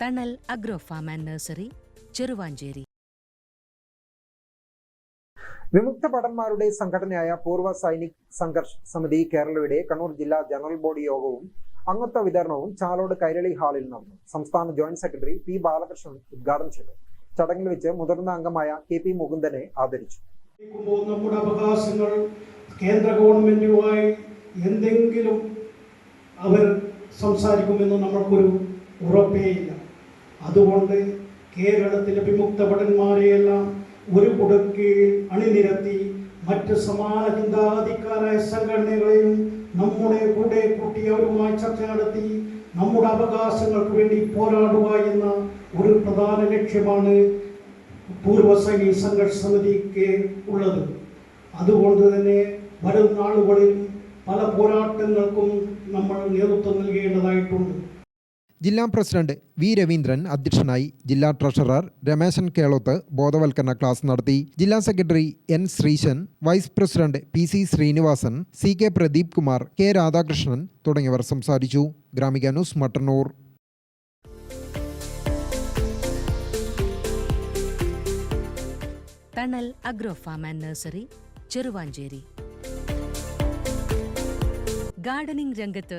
Thanal agro farm and nursery Cheruvanchery. വിമുക്ത ഭടന്മാരുടെ സംഘടനയായ പൂർവ സൈനിക് സംഘർഷ് സമിതി കേരളയുടെ കണ്ണൂർ ജില്ലാ ജനറൽ ബോഡി യോഗവും അംഗത്വ വിതരണവും ചാലോട് കൈരളി ഹാളിൽ നടന്നു. സംസ്ഥാന ജോയിന്റ് സെക്രട്ടറി പി ബാലകൃഷ്ണൻ ഉദ്ഘാടനം ചെയ്തു. ചടങ്ങിൽ വെച്ച് മുതിർന്ന അംഗമായ കെ പി മുകുന്ദനെ ആദരിച്ചു. നമ്മുടെ അവകാശങ്ങൾ കേന്ദ്ര ഗവൺമെന്റുമായി എന്തെങ്കിലും അവർ സംസാരിക്കുമെന്ന് നമ്മൾക്കൊരു ഉറപ്പേയില്ല അതുകൊണ്ട് കേരളത്തിലെ വിമുക്ത ഭടന്മാരെയെല്ലാം ഒരു കുടക്കീഴിൽ അണിനിരത്തി മറ്റ് സമാന ചിന്താഗതിക്കാരായ സംഘടനകളെയും നമ്മുടെ കൂടെ കൂട്ടി അവരുമായി ചർച്ച നടത്തി നമ്മുടെ അവകാശങ്ങൾക്ക് വേണ്ടി പോരാടുക എന്ന ഒരു പ്രധാന ലക്ഷ്യമാണ് പൂർവസൈനിക സംഘർഷ സമിതിക്ക് ഉള്ളത്. അതുകൊണ്ട് തന്നെ വരും നാളുകളിൽ പല പോരാട്ടങ്ങൾക്കും നമ്മൾ നേതൃത്വം നൽകേണ്ടതായിട്ടുണ്ട്. ജില്ലാ പ്രസിഡന്റ് വി രവീന്ദ്രൻ അധ്യക്ഷനായി ജില്ലാ ട്രഷറർ രമേശൻ കേളോത്ത് ബോധവൽക്കരണ ക്ലാസ് നടത്തി. ജില്ലാ secretary N Sreesan vice president P C Sreenivasan C K Pradeep Kumar K Radhakrishnan തുടങ്ങിയവർ സംസാരിച്ചു. Gramika news Mattannur. Thanal agro farm and nursery Cheruvanchery. Gardening രംഗത്ത്